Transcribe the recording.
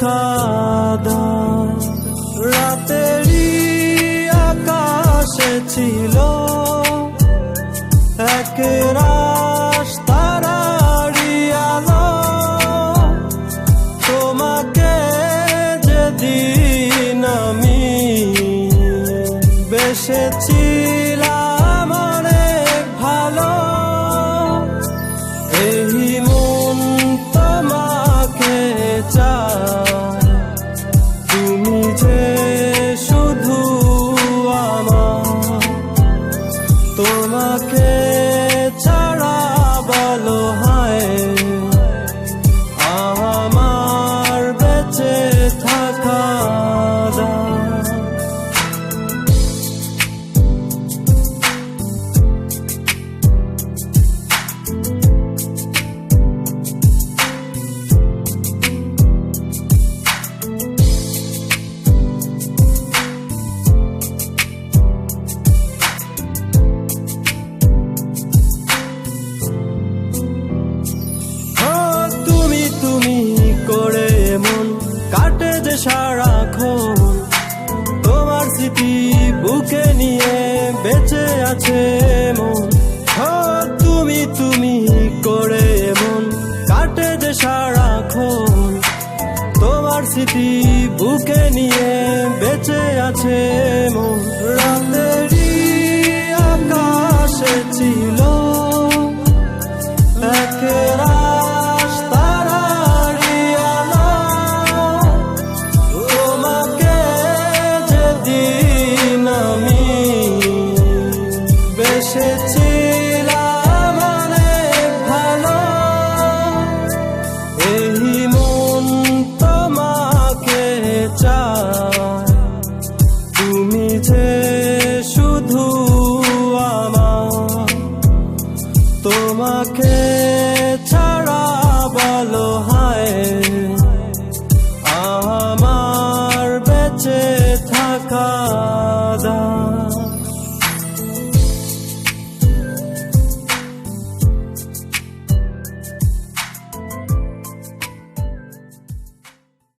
খাদা রাতেরই আকাশে ছিল এক রাস তোমাকে বেসেছি তোমাকে তুমি করে এমন কাটে যে সারাক্ষণ। তোমার স্মৃতি বুকে নিয়ে বেঁচে আছে মন। রাতেরই aquel.